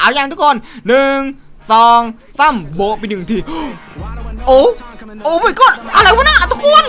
เอาอย่างทุกคนหนึ่งสองสามโบไปหนึ่งที โอ้ โอ้ไม่ก็อะไรวะนะทุกคน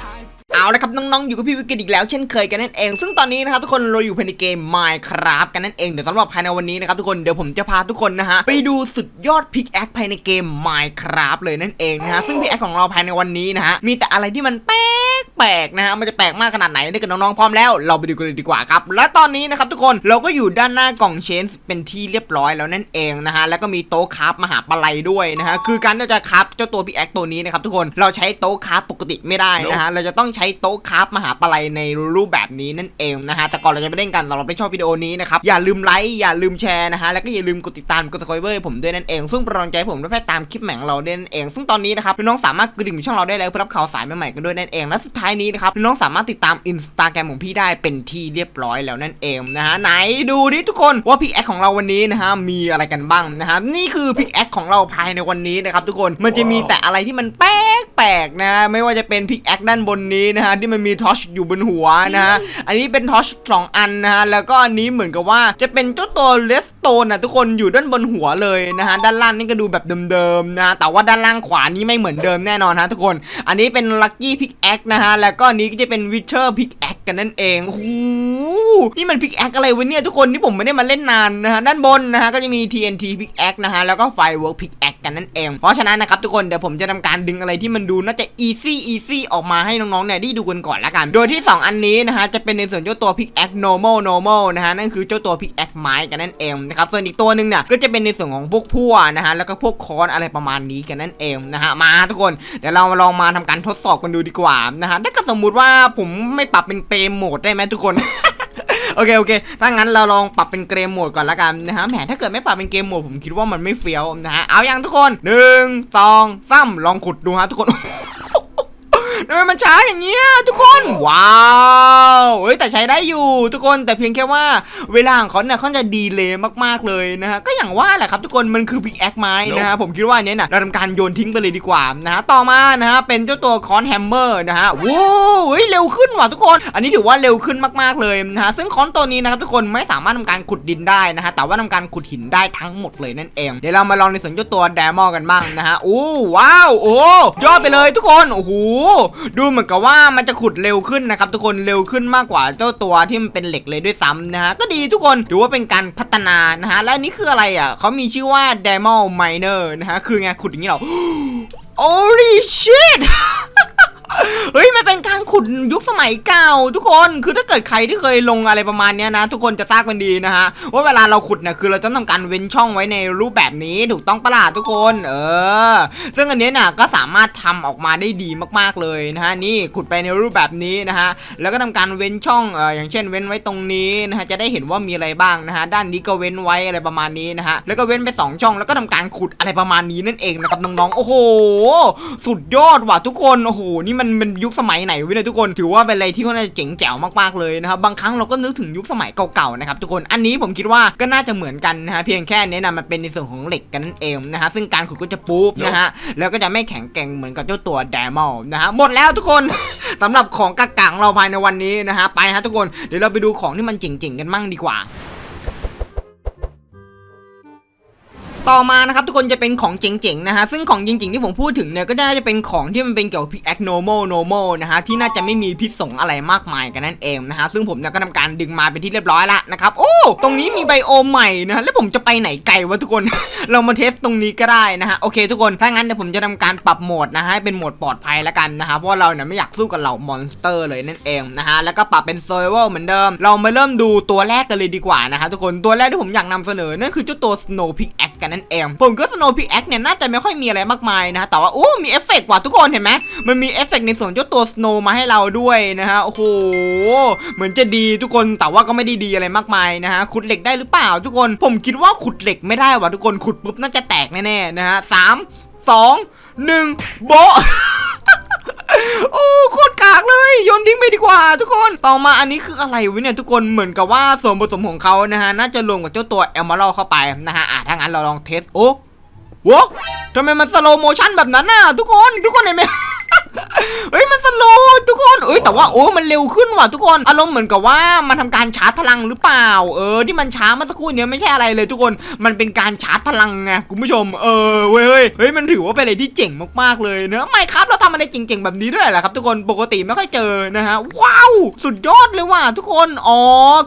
I. เอาละครับน้องๆ อยู่กับพี่วิกฤตอีกแล้วเช่นเคยกันนั่นเอง ซึ่งตอนนี้นะครับทุกคนเราอยู่ภายในเกม Minecraft กันนั่นเอง เดี๋ยวสำหรับภายในวันนี้นะครับทุกคนเดี๋ยวผมจะพาทุกคนนะฮะไปดูสุดยอดพิกแอคภายในเกม Minecraft เลยนั่นเองนะฮะซึ่งพิกแอคของเราภายในวันนี้นะฮะมีแต่อะไรที่มันแปล กแปลกๆนะฮะมันจะแปลกมากขนาดไหนถ้าเกิดน้องๆพร้อมแล้วเราไปดูกันเลยดีกว่าครับ และตอนนี้นะครับทุกคนเราก็อยู่ด้านหน้ากล่องเชนส์เป็นที่เรียบร้อยแล้วนั่นเองนะฮะแล้วก็มีโต๊ะคราฟมหาปลัยด้วยนะฮะคือการที่จะคราฟเจ้าตัวพิกแอคตัวนี้นะครับทุกคนเราใช้โต๊ะคราฟปกติไม่ได้นะฮะเราจะต้องใช้โต๊ะคราฟมหาปลัยในรูปแบบนี้นั่นเองนะฮะแต่ก่อนเราจะไปเล่นกันเราไปชอบวิดีโอนี้นะครับอย่าลืมไลค์อย่าลืมแชร์นะฮะแล้วก็อย่าลืมกดติดตามกด subscribe ผมด้วยนั่นเอง ซึ่งเป็นกำลังใจให้ผมด้วยแพทย์ตามคลิปแหม่งเราด้วยนั่นเอง ซึ่งตอนนี้นะครับน้องๆสามารถกระดิ่งช่องเราได้แล้วเพื่อรับข่าวสารใหม่ๆกันด้วยนั่นเองและสุดท้ายนี้นะครับน้องสามารถติดตามอินสตาแกรมของพี่ได้เป็นที่เรียบร้อยแล้วนั่นเองนะฮะไหนดูดิทุกคนว่าพิกแอคของเราวันนี้นะฮะมีอะไรกันบ้างนะฮะนี่คือพิกแอคของเราภายในวันนี้นะครับทุกคนมันจะมีแต่อะไรที่มันแปลก ปลกๆนะ ไม่ว่าจะเป็นพิกแอคด้านบนนี้นะฮะที่มันมีทอชอยู่บนหัวนะฮะอันนี้เป็นทอชสองอันนะฮะแล้วก็อันนี้เหมือนกับว่าจะเป็นเจ้าตัวเลสโตนนะทุกคนอยู่ด้านบนหัวเลยนะฮะด้านล่างนี่ก็ดูแบบเดิมๆนะฮะแต่ว่าด้านล่างขวานี่ไม่เหมือนเดิมแน่นอนฮะทุกคน อันนี้เป็นลัคกี้พิกแอคนะฮะแล้วก็อันนี้ก็จะเป็นวิเชอร์พิกแอคกันนั่นเองโอ้โหนี่มันพิกแอคอะไรวะเนี่ยทุกคนที่ผมไม่ได้มาเล่นนานนะฮะด้านบนนะฮะก็จะมี TNT พิกแอคนะฮะแล้วก็ Firework พิกแอคกันนั่นเอง เพราะฉะนั้นนะครับทุกคนเดี๋ยวผมจะทำการดึงอะไรที่มันดูน่าจะ easy easy ออกมาให้น้องๆเนี่ยได้ดูกันก่อนละกัน โดยที่ 2 อันนี้นะฮะจะเป็นในส่วนเจ้าตัวพิกแอค normal normal นะฮะนั่นคือเจ้าตัวพิกแอคไม้กันนั่นเองนะครับส่วนอีกตัวหนึ่งเนี่ยก็จะเป็นในส่วนของพวกพั่วนะฮะแล้วก็พวกคอนอะไรประมาณนี้กันนั่นเองนะฮะมาทุกคนเดี๋ยวเราลองมาทำการทดสอบกันดูดีกว่านะฮะถ้าสมมุติว่าผมไม่ปรับเป็นเกมโหมดได้ไหมทุกคน โอเคโอเค ถ้างั้นเราลองปรับเป็นเกมโหมดก่อนละกันนะฮะ แหมถ้าเกิดไม่ปรับเป็นเกมโหมดผมคิดว่ามันไม่เฟี้ยวนะฮะ เอาอย่างทุกคนหนึ่งสองสามลองขุดดูฮะทุกคน ทำไมมันช้าอย่างเงี้ยทุกคน ว้าวเฮ้ยแต่ใช้ได้อยู่ทุกคนแต่เพียงแค่ว่าเวลาของเขาเนี่ยเขาจะดีเลย์มากๆเลยนะฮะก็อย่างว่าแหละครับทุกคนมันคือพิกแอคไม้นะฮะผมคิดว่าอันเนี้ยนะเราทำการโยนทิ้งไปเลยดีกว่านะฮะต่อมานะฮะเป็นเจ้าตัวคอนแฮมเมอร์นะฮะว้าวเฮ้ยเร็วขึ้นว่ะทุกคน อันนี้ถือว่าเร็วขึ้นมากๆเลยนะฮะซึ่งคอนตัวนี้นะครับทุกคนไม่สามารถทำการขุดดินได้นะฮะแต่ว่าทำการขุดหินได้ทั้งหมดเลยนั่นเองเดี๋ยวเรามาลองในส่วนเจ้าตัวแดมอกันบ้างนะฮะโอ้ว้าวโอ้ยอดไปเลยทุกคนโอ้โหดูเหมือนกับว่ามันจะขุดเร็วขึ้นนะครับทุกคนเร็วขึ้นมากกว่าเจ้าตัวที่มันเป็นเหล็กเลยด้วยซ้ำนะฮะก็ดีทุกคนถือว่าเป็นการพัฒนานะฮะและนี่คืออะไรอะเขามีชื่อว่า d a m o Miner นะฮะคือไงขุดอย่างนี้เหรอ Holy shit เฮ้ยมันเป็นการขุดยุคสมัยเก่า ทุกคนคือถ้าเกิดใครที่เคยลงอะไรประมาณนี้นะ ทุกคนจะทราบกันดีนะฮะว่าเวลาเราขุดเนี่ยคือเราจะต้องทำการเว้นช่องไว้ในรูปแบบนี้ถูกต้องประหลาดทุกคน เออ ซึ่งอันนี้น่ะก็สามารถทำออกมาได้ดีมากๆเลยนะฮะนี่ขุดไปในรูปแบบนี้นะฮะแล้วก็ทำการเว้นช่องเอออย่างเช่น เว้นไว้ตรงนี้นะฮะจะได้เห็นว่ามีอะไรบ้างนะฮะด้านนี้ก็เว้นไว้อะไรประมาณนี้นะฮะแล้วก็เว้นไปสองช่องแล้วก็ทำการขุดอะไรประมาณนี้นั่นเองนะครับน้องๆโอ้โห สุดยอดว่ะทุกคนโอ้โหนี่มันเป็นยุคสมัยไหนวะเนี่ยทุกคน ถือว่าเป็นอะไรที่ค่อนข้างจะเจ๋งแจ๋วมากๆเลยนะครับ บางครั้งเราก็นึกถึงยุคสมัยเก่าๆนะครับทุกคน อันนี้ผมคิดว่าก็น่าจะเหมือนกันนะฮะ เพียงแค่เนี้นะมันเป็นในส่วนของเหล็กกันนั่นเองนะฮะ ซึ่งการขุดก็จะปุ๊บนะฮะ แล้วก็จะไม่แข็งแกร่งเหมือนกับเจ้าตัวแดมอลนะฮะ หมดแล้วทุกคนสำหรับของกากางเราภายในวันนี้นะฮะ ไปฮะทุกคน เดี๋ยวเราไปดูของที่มันเจ๋งๆกันมั่งดีกว่า ต่อมานะครับทุกคนจะเป็นของเจ๋งๆนะฮะซึ่งของจริงๆที่ผมพูดถึงเนี่ยก็น่าจะเป็นของที่มันเป็นเกี่ยวกับพิกแอคโนโมโนโมนะฮะที่น่าจะไม่มีพิษสงอะไรมากมายกันนั่นเองนะฮะซึ่งผมเนี่ยก็ทำการดึงมาเป็นที่เรียบร้อยแล้วนะครับโอ้ตรงนี้มีไบโอมใหม่นะฮะแล้วผมจะไปไหนไกลวะทุกคน เรามาเทสตรงนี้ก็ได้นะฮะโอเค ทุกคนถ้างั้นเดี๋ยวผมจะทำการปรับโหมดนะฮะให้เป็นโหมดปลอดภัยแล้วกันนะฮะเพราะเราเนี่ยไม่อยากสู้กับเหล่ามอนสเตอร์เลยนั่นเองนะฮะแล้วก็ปรับเป็นเซอร์เวลเหมือนเดิม เรามาเริ่มดูตัวแรกกันเลยดีกว่านะฮะทุกคนตัวแรกที่ผมอยากนำเสนอนั่นคือเจ้าตัว Snow Pick กันนั่นเอง ผมก็สโนว์พิแอคเนี่ยน่าจะไม่ค่อยมีอะไรมากมายนะฮะแต่ว่าโอ้มีเอฟเฟกต์ว่ะทุกคนเห็นไหมมันมีเอฟเฟกต์ในส่วนเจ้าตัวสโนว์มาให้เราด้วยนะฮะโอ้โหเหมือนจะดีทุกคนแต่ว่าก็ไม่ได้ดีอะไรมากมายนะฮะขุดเหล็กได้หรือเปล่าทุกคน ผมคิดว่าขุดเหล็กไม่ได้ว่ะทุกคนขุดปุ๊บน่าจะแตกแน่ๆนะฮะสามสองหนึ่งโบ โอ้โคตรกากเลยโยนทิ้งไปดีกว่า ทุกคนต่อมาอันนี้คืออะไรวะเนี่ยทุกคนเหมือนกับว่าส่วนผสมของเขานะฮะน่าจะรวมกับเจ้าตัวเอลมาร์เข้าไปนะฮะอะถ้างั้นเราลองเทสโอ้วะทำไมมันสโลโมชั่นแบบนั้นน่ะทุกคนทุกคนเห็นไหม เฮ้ยมันสโลว์ทุกคนเอ้ยแต่ว่าโอ้มันเร็วขึ้นว่ะทุกคนอารมณ์เหมือนกับว่ามันทำการชาร์จพลังหรือเปล่า เออที่มันช้าเมื่อสักครู่เนี้ยไม่ใช่อะไรเลยทุกคนมันเป็นการชาร์จพลังไงคุณผู้ชมเออเว้ยเฮ้ยเฮ้ยมันถือว่าเป็นอะไรที่เจ๋งมากๆเลยเนอะไม่ครับเราทำอะไรเจ๋งๆแบบนี้ด้วยเหรอครับ ทุกคนปกติไม่ค่อยเจอนะฮะว้าวสุดยอดเลยว่ะทุกคนอ๋อ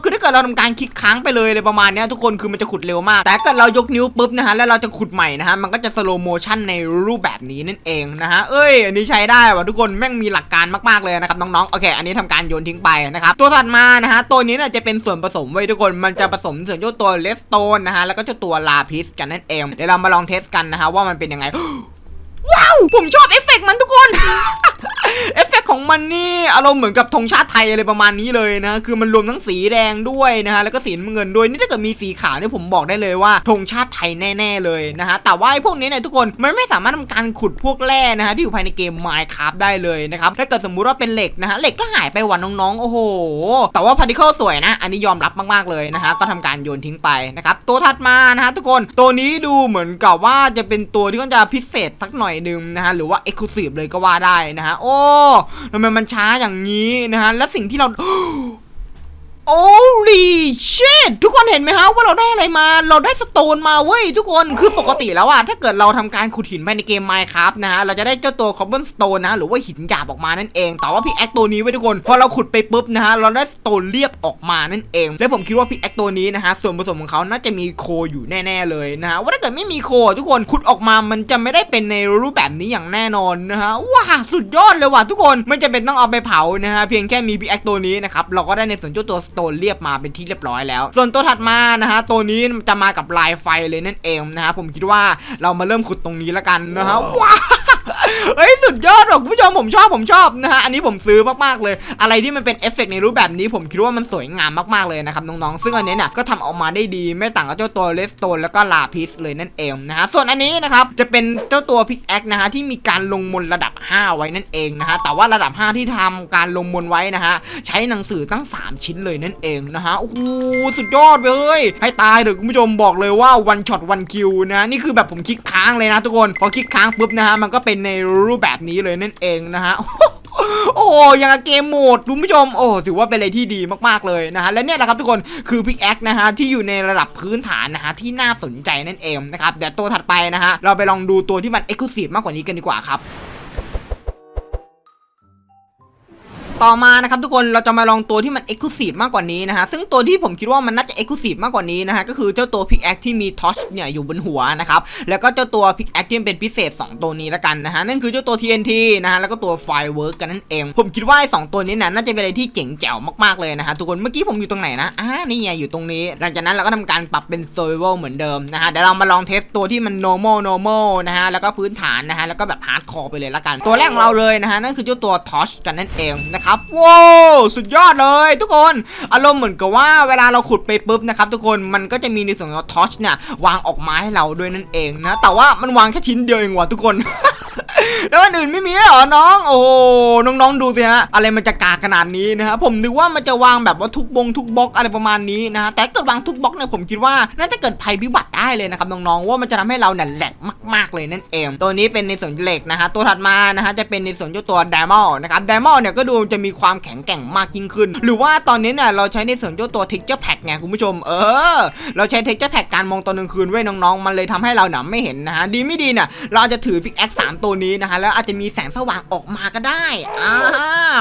คือถ้าเกิดเราทำการคลิกค้างไปเลยอะไรประมาณเนี้ยทุกคนคือมันจะขุดเร็วมาก แต่ถ้าเกิดเรายกนิ้วปุ๊บนะฮะแล้วเราจะขุดใหม่นะฮะมันก็จะสโลโมชั่นในรูปแบบนี้นั่นเองนะฮะเอ้ยอันนี้ใช้ได้ว่ะทุกคนแม่งมีหลักการมากๆเลยนะครับน้องๆโอเค อันนี้ทำการโยนทิ้งไปนะครับตัวถัดมานะฮะตัวนี้เนี่ยจะเป็นส่วนผสมไว้ทุกคนมันจะผสมส่วนเจ้าตัวเลสโตนนะฮะแล้วก็เจ้าตัวลาพิสกันนั่นเองเดี๋ยวเรามาลองเทสกันนะฮะว่ามันเป็นยังไงว้าวผมชอบเอฟเฟกต์มันทุกคนเอฟเฟ กของมันนี่อารมณ์เหมือนกับธงชาติไทยอะไรประมาณนี้เลยนะ คือมันรวมทั้งสีแดงด้วยนะฮะแล้วก็สีเงินด้วยนี่ถ้าเกิดมีสีขาวเนี่ยผมบอกได้เลยว่าธงชาติไทยแน่ ๆเลยนะฮะแต่ว่าพวกนี้เนี่ยทุกคนมันไม่สามารถทำการขุดพวกแร่นะฮะที่อยู่ภายในเกม Minecraft ได้เลยนะครับถ้าเกิดสมมุติว่าเป็นเหล็กนะฮะเหล็กก็หายไปวันน้องๆโอ้โห แต่ว่าพาร์ติเคิลสวยนะ อันนี้ยอมรับมากๆเลยนะฮะก็ทำการโยนทิ้งไปนะครับตัวถัดมานะฮะทุกคนตัวนี้ดูเหมือนกับว่าจะเป็นตัวที่ก็จะพิเศษสักหน่อยนึงนะฮะหรือว่า Exclusive เลยก็ว่าได้นะฮะโอ้ทำไมมันช้าอย่างนี้นะฮะและสิ่งที่เรา โอ้ลีเชดทุกคนเห็นไหมฮะว่าเราได้อะไรมา เราได้สโตนมาเว้ยทุกคนคือปกติแล้วอะถ้าเกิดเราทำการขุดหินภายในเกม Minecraft นะฮะเราจะได้เจ้าตัวคอ b บ e สโตนนะหรือว่าหินหยาบออกมานั่นเอง แต่ว่าพี่แอคตัวนี้เว้ยทุกคน พอเราขุดไปปุ๊บนะฮะเราได้สโตนเรียบออกมานั่นเอง และผมคิดว่าพี่แอคตัวนี้นะฮะส่วนผสมของเขาน่าจะมีโคอยู่แน่ๆเลยนะฮะว่าถ้าเกิดไม่มีโคทุกคนขุดออกมามันจะไม่ได้เป็นในรูปแบบนี้อย่างแน่นอนนะฮะว้าสุดยอดเลยว่ะทุกคนไม่จำเป็นต้องเอาไปเผานะฮะเพียงแค่มีพี่แอคตัวนี้นะครับเราก็ได้ในส่วนเจ้าตัวสโตนเรียบมาเป็นที่เรียบร้อยแล้ว ส่วนตัวถัดมานะฮะตัวนี้จะมากับลายไฟเลยนั่นเองนะฮะผมคิดว่าเรามาเริ่มขุดตรงนี้แล้วกันนะฮะว้า เฮ้ยสุดยอดหรอกคุณผู้ชมผมชอบผมชอบนะฮะอันนี้ผมซื้อมากๆเลย อะไรที่มันเป็นเอฟเฟกต์ในรูปแบบนี้ผมคิดว่ามันสวยงามมากๆเลยนะครับน้องๆซึ่งอันนี้เนี่ยก็ทำออกมาได้ดีไม่ต่างกับเจ้าตัวเลสโตนแล้วก็ลาพิสเลยนั่นเองนะฮะส่วนอันนี้นะครับจะเป็นเจ้าตัวพิกแอคนะฮะที่มีการลงมนระดับ 5 ไว้นั่นเองนะฮะแต่ว่าระดับ 5 ที่ทำการลงมนไว้นะฮะใช้หนังสือตั้ง 3 ชิ้นเลยนั่นเองนะฮะโอ้โหสุดยอดไปเลยให้ตายเถอะคุณผู้ชมบอกเลยว่าวันช็อตวันคิวนะนี่คือแบบผมคลิกค้างเลยนะทุกคนพอคลิกค้างปุ๊บนะฮะมันก็เป็นในรูปแบบนี้เลยนั่นเองนะฮะโอ้ยังเกมโหมดคุณผู้ชมโอ้ถือว่าเป็นอะไรที่ดีมากๆเลยนะฮะและเนี่ยแหละครับทุกคนคือพิกแอคนะฮะที่อยู่ในระดับพื้นฐานนะฮะที่น่าสนใจนั่นเองนะครับเดี๋ยวตัวถัดไปนะฮะเราไปลองดูตัวที่มันเอ็กซ์คลูซีฟมากกว่านี้กันดีกว่าครับ ต่อมานะครับทุกคนเราจะมาลองตัวที่มันเอ็กซ์คลูซีฟมากกว่านี้นะฮะซึ่งตัวที่ผมคิดว่ามันน่าจะเอ็กซ์คลูซีฟมากกว่านี้นะฮะก็คือเจ้าตัวพิกแอคที่มีทอชเนี่ยอยู่บนหัวนะครับแล้วก็เจ้าตัวพิกแอคที่เป็นพิเศษ 2 ตัวนี้ล้วกันนะฮะนั่นคือเจ้าตัว TNT นะฮะแล้วก็ตัว Firework กันนั่นเอง ผมคิดว่าไอ้สองตัวนี้นะน่าจะเป็นอะไรที่เจ๋งแจ๋วมากๆเลยนะฮะทุกคนเมื่อกี้ผมอยู่ตรงไหนนะอ่านี่ไงอยู่ตรงนี้ หลังจากนั้นเราก็ทำการปรับเป็น Survival เหมือนเดิมนะฮะเดี๋ยวเรามาลองเทสตัวที่มัน normal normal นะฮะแล้วก็พื้นฐานนะฮะแล้วก็แบบ hardcore ไปเลยละกัน ตัวแรกของเราเลยนะฮะนั่นคือเจ้าตัว Torch กันนั่นเองนะครับว้าวสุดยอดเลยทุกคนอารมณ์เหมือนกับว่าเวลาเราขุดไปปุ๊บนะครับทุกคนมันก็จะมีในส่วนของทอชเนี่ยวางออกมาให้เราด้วยนั่นเองนะแต่ว่ามันวางแค่ชิ้นเดียวเองว่ะทุกคน แล้วอันอื่นไม่มีเหรอน้อง โอ้โหน้องๆดูสิฮะอะไรมันจะกากขนาดนี้นะฮะผมนึกว่ามันจะวางแบบว่าทุกบงทุกบล็อกอะไรประมาณนี้นะฮะแต่ถ้าเกิดวางทุกบล็อกเนี่ยผมคิดว่าน่าจะเกิดภัยพิบัติได้เลยนะครับน้องๆว่ามันจะทำให้เราเนี่ยแหลกมาก ๆเลยนั่นเอง ตัวนี้เป็นในส่วนเหล็กนะฮะตัวถัดมานะฮะจะเป็นในส่วนเจ้าตัวไดมอนนะครับไดมอนเนี่ยก็ดูจะมีความแข็งแกร่งมากยิ่งขึ้น หรือว่าตอนนี้เนี่ยเราใช้ในส่วนเจ้าตัว texture pack ไงคุณผู้ชมเออ เราใช้ texture pack กการมองตอนกลางคืนไว้น้องๆมันเลยทำให้เราหนาไม่เห็นนะฮะดีไม่ดีเนี่ยเราจจะถือพิกแอคสามตัวนี้นะฮะแล้วอาจจะมีแสงสว่างออกมาก็ได้อ่า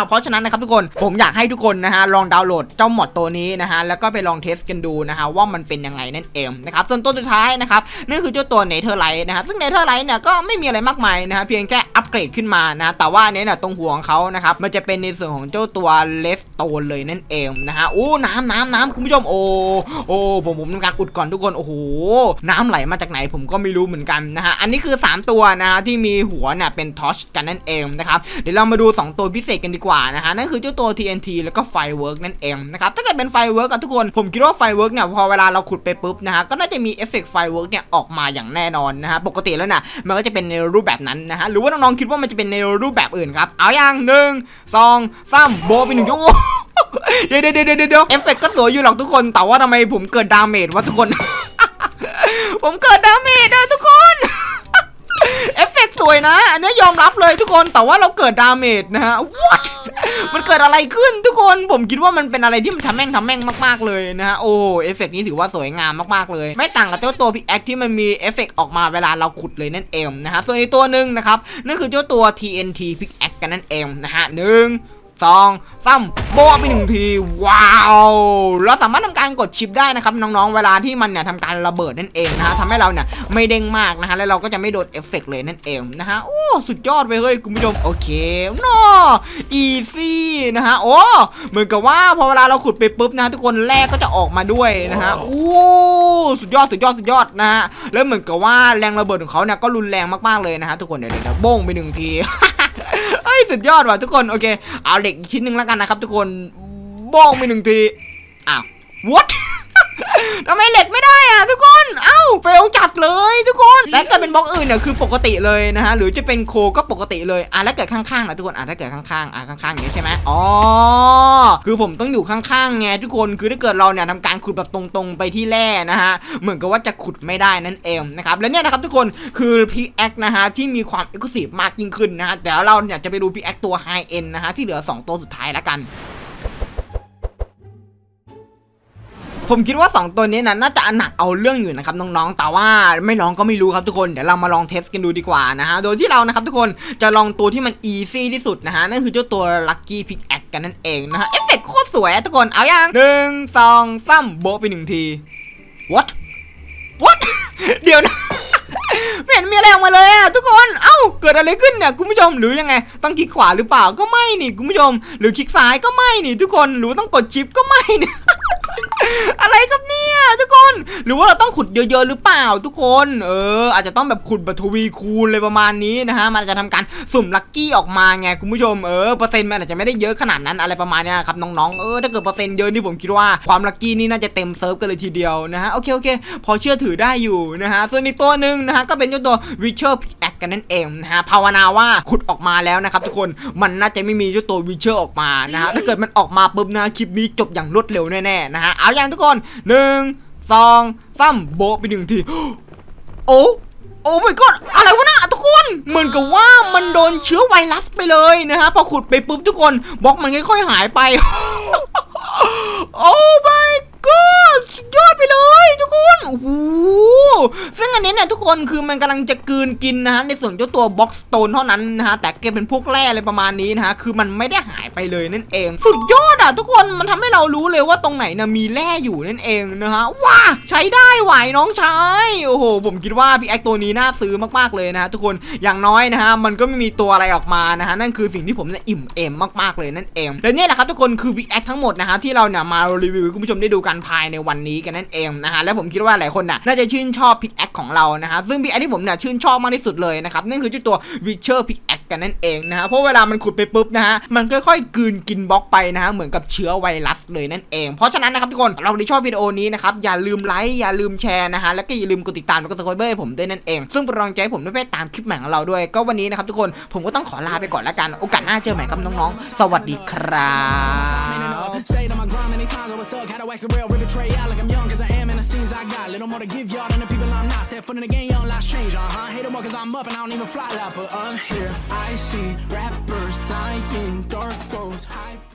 เพราะฉะนั้นนะครับทุกคนผมอยากให้ทุกคนนะฮะลองดาวน์โหลดเจ้าหมอดตัวนี้นะฮะแล้วก็ไปลองเทสกันดูนะฮะว่ามันเป็นยังไงนั่นเองนะครับส่วนตัวสุดท้ายนะครับนั่นคือเจ้าตัวเนเธอร์ไลท์นะฮะซึ่งเนเธอร์ไลท์เนี่ยก็ไม่มีอะไรมากมายนะฮะเพียงแค่ เกรดขึ้นมานะ แต่ว่าอันนี้เนี่ยตรงหัวของเขานะครับมันจะเป็นในส่วนของเจ้าตัวเลสโตนเลยนั่นเองนะฮะโอ้น้ำน้ำน้ำคุณผู้ชมโอ้โอ้ผมผมทำการอุดก่อนทุกคนโอ้โหน้ำไหลมาจากไหนผมก็ไม่รู้เหมือนกันนะฮะอันนี้คือ 3 ตัวนะฮะที่มีหัวเนี่ยเป็นทอชกันนั่นเองนะครับเดี๋ยวเรามาดู 2 ตัวพิเศษกันดีกว่านะฮะนั่นคือเจ้าตัว TNT แล้วก็ Firework นั่นเองนะครับถ้าเกิดเป็น Firework กับทุกคนผมคิดว่า Firework เนี่ยพอเวลาเราขุดไปปุ๊บนะฮะก็น่าจะมีเอฟเฟกต์ Firework เนี่ยออกมาอย่างแน่นอนนะฮะปกติแล้วนะมันก็จะเป็นในรูปแบบนั้นนะฮะหรือว่าน้องๆคิดว่ามันจะเป็นในรูปแบบอื่นครับ เอาอย่างหนึ่งสองสามโบเป็นหนึ่งยกเดี๋ยวเดี๋ยวเดี๋ยวเดี๋ยวเอฟเฟกต์ก็สวยอยู่หรอกทุกคน แต่ว่าทำไมผมเกิดดาเมจวะทุกคน ผมเกิดดาเมจนะทุกคนเอฟเฟกสวยนะ อันนี้ยอมรับเลยทุกคน แต่ว่าเราเกิดดาเมจนะฮะ what มันเกิดอะไรขึ้นทุกคนผมคิดว่ามันเป็นอะไรที่มันทำแม่งทำแม่งมากๆเลยนะฮะโอ้เอฟเฟกต์นี้ถือว่าสวยงามมากๆเลย ไม่ต่างกับเจ้าตัวพิกแอคที่มันมีเอฟเฟกต์ออกมาเวลาเราขุดเลยนั่นเองนะฮะส่วนอีกตัวหนึ่งนะครับนั่นคือเจ้าตัว TNT พิกแอคกันนั่นเองนะฮะหนึ่ง สองสามโบะไปหนึ่งทีว้าวเราสามารถทำการกดชิปได้นะครับน้องๆเวลาที่มันเนี่ยทำการระเบิดนั่นเองนะฮะทำให้เราเนี่ยไม่เด้งมากนะฮะแล้วเราก็จะไม่โดนเอฟเฟกต์เลยนั่นเองนะฮะโอ้สุดยอดไปเฮ้ยคุณผู้ชมโอเคโนอีซี่นะฮะโอ้เหมือนกับว่าพอเวลาเราขุดไปปุ๊บนะฮะทุกคนแรกก็จะออกมาด้วยนะฮะโอ้สุดยอดสุดยอดสุดยอดนะฮะแล้วเหมือนกับว่าแรงระเบิดของเขาเนี่ยก็รุนแรงมากๆเลยนะฮะทุกคนเดี๋ยวเดี๋ยวโบ้งไปหนึ่งที เอ้ยสุดยอดว่ะทุกคนโอเค เอาเหล็กอีกชิ้นหนึ่งแล้วกันนะครับทุกคนบ้งไปหนึ่งทีอ้าว what ทำไมเหล็กไม่ได้อะทุกคน เอ้าเฟลจัดเลยทุกคน แต่ถ้าเกิดเป็นบล็อกอื่นเนี่ยคือปกติเลยนะฮะ หรือจะเป็นโคก็ปกติเลย อะแล้วเกิดข้างๆนะทุกคน อะถ้าเกิดข้างๆ อะข้างๆอย่างนี้ใช่ไหมอ๋อ คือผมต้องอยู่ข้างๆไงทุกคน คือถ้าเกิดเราเนี่ยทำการขุดแบบตรงๆไปที่แร่นะฮะ เหมือนกับว่าจะขุดไม่ได้นั่นเองนะครับ และเนี่ยนะครับทุกคน คือพีแอคนะฮะที่มีความเอกลุศิมากยิ่งขึ้นนะฮะ เดี๋ยวเราเนี่ยจะไปดูพีแอคตัวไฮเอ็นนะฮะที่เหลือสองตัวสุดท้ายแล้วกัน ผมคิดว่า 2 ตัวนี้นะน่าจะหนักเอาเรื่องอยู่นะครับน้องๆ แต่ว่าไม่ลองก็ไม่รู้ครับทุกคนเดี๋ยวเรามาลองเทสกันดูดีกว่านะฮะโดยที่เรานะครับทุกคนจะลองตัวที่มันอีซี่ที่สุดนะฮะนั่นคือเจ้าตัว Lucky Pickaxe กันนั่นเองนะฮะเอฟเฟกต์โคตรสวยทุกคนเอาอย่างหนึ่งสองสามโบไปหนึ่งที what what เดี๋ยวนะไม่เห็นมีอะไรออกมาเลยอะทุกคน เอ้า เกิดอะไรขึ้นเนี่ยคุณผู้ชมหรือยังไง ต้องคลิกขวาหรือเปล่าก็ไม่นี่คุณผู้ชม หรือคลิกซ้ายก็ไม่นี่ทุกคน หรือต้องกดชิปก็ไม่นี่ อะไรครับเนี่ยทุกคน หรือว่าเราต้องขุดเยอะๆหรือเปล่าทุกคน เออ อาจจะต้องแบบขุดแบบทวีคูณเลยประมาณนี้นะฮะ มันจะทำการสุ่มลัคกี้ออกมาไงคุณผู้ชม เออ เปอร์เซ็นต์มันอาจจะไม่ได้เยอะขนาดนั้นอะไรประมาณนี้ครับน้องๆ เออ ถ้าเกิดเปอร์เซ็นต์เยอะนี่ผมคิดว่าความลัคกี้นี่น่าจะเต็มเซิร์ฟกันเลยทีเดียวนะฮะ โอเคโอเค พอเชื่อถือได้อยู่นะฮะ ส่วนอีกตัวหนึ่งนะฮะ ก็เป็นเจ้าตัว Witcher กันนั่นเองนะฮะภาวนาว่าขุดออกมาแล้วนะครับทุกคนมันน่าจะไม่มีเจ้าตัว Witcher ออกมานะฮะถ้าเกิดมันออกมาปุ๊บนะคลิปนี้จบอย่างรวดเร็วแน่ๆนะฮะเอาอย่างทุกคนหนึ่งสองสามโบะไปหนึ่งทีโอ้โอ้ my god อะไรวะน่ะทุกคนเหมือนกับว่ามันโดนเชื้อไวรัสไปเลยนะฮะพอขุดไปปุ๊บทุกคนบล็อกมันค่อยๆหายไป โอ้ my god สุดยอดไปเลยทุกคนโอ้โหซึ่งอันนี้เนี่ยทุกคนคือมันกำลังจะกืนกินนะฮะในส่วนเจ้าตัวบ็อกสโตนเท่านั้นนะฮะแต่เก็บเป็นพวกแร่อะไรประมาณนี้นะฮะคือมันไม่ได้หายไปเลยนั่นเอง สุดยอดอะทุกคนมันทำให้เรารู้เลยว่าตรงไหนนะมีแร่อยู่นั่นเองนะฮะว้าใช้ได้ไหวน้องชายโอ้โห ผมคิดว่าพี่แอคตัวนี้น่าซื้อมากๆเลยนะฮะทุกคนอย่างน้อยนะฮะมันก็ไม่มีตัวอะไรออกมานะฮะนั่นคือสิ่งที่ผมเนี่ยอิ่มเอมมากๆเลยนั่นเองและนี่แหละครับทุกคนคือบิ๊กแอคทั้งหมดนะฮะที่เราเนี่ยมารีวิวให้คุณผู้ชมได้ดูกันภายในวันนี้กันนั่นเองนะฮะและผมคิดว่าหลายคนน่ะน่าจะชื่นชอบพิกแอคของเรานะฮะซึ่งพิกแอคที่ผมเนี่ยชื่นชอบมากที่สุดเลยนะครับนั่นคือเจ้าตัว Witcher Pickaxe กันนั่นเองนะฮะเพราะเวลามันขุดไปปุ๊บนะฮะมันค่อยๆกืนกินบล็อกไปนะฮะเหมือนกับเชื้อไวรัสเลยนั่นเอง เพราะฉะนั้นนะครับทุกคนเราที่ชอบวิดีโอนี้นะครับอย่าลืมไลค์อย่าลืมแชร์นะฮะแล้วก็อย่าลืมกดติดตามแล้วก็สกอยเบอร์ให้ผมด้วยนั่นเอง ซึ่งเป็นกำลังใจผมด้วยไปตามคลิปใหม่ของเราด้วย ก็วันนี้นะครับทุกคนผมก็ต้องขอลาไปก่อนแล้วกันโอกาสหน้าเจอใหม่ครับน้องๆ สวัสดีครับ Stayed on my grind many times, I was stuck. Had to wax the rail, rip a tray out like I'm young, cause I am in the scenes I got. Little more to give y'all than the people I'm not. Step foot in the game, young lives change, uh huh. Hate them more cause I'm up and I don't even fly like, but I'm here. I see rappers lying, dark clothes, high.